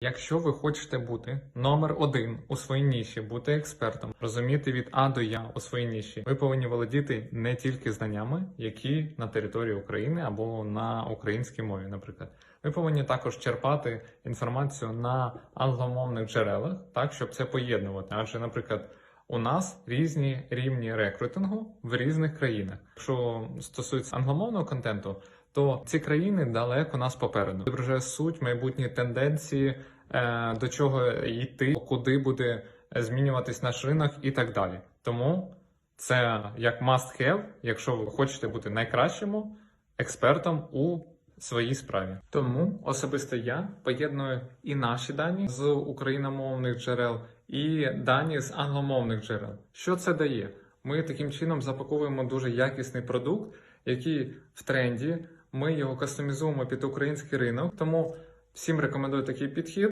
Якщо ви хочете бути номер один у своїй ніші, бути експертом, розуміти від А до Я у своїй ніші, ви повинні володіти не тільки знаннями, які на території України або на українській мові, наприклад. Ви повинні також черпати інформацію на англомовних джерелах, так щоб це поєднувати. Адже, наприклад, у нас різні рівні рекрутингу в різних країнах. Якщо стосується англомовного контенту, то ці країни далеко нас попереду. Відображає суть, майбутні тенденції, е, до чого йти, куди буде змінюватись наш ринок і так далі. Тому це як must have, якщо ви хочете бути найкращим експертом у своїй справі. Тому особисто я поєдную і наші дані з україномовних джерел, і дані з англомовних джерел. Що це дає? Ми таким чином запаковуємо дуже якісний продукт, який в тренді. Ми його кастомізуємо під український ринок. Тому всім рекомендую такий підхід.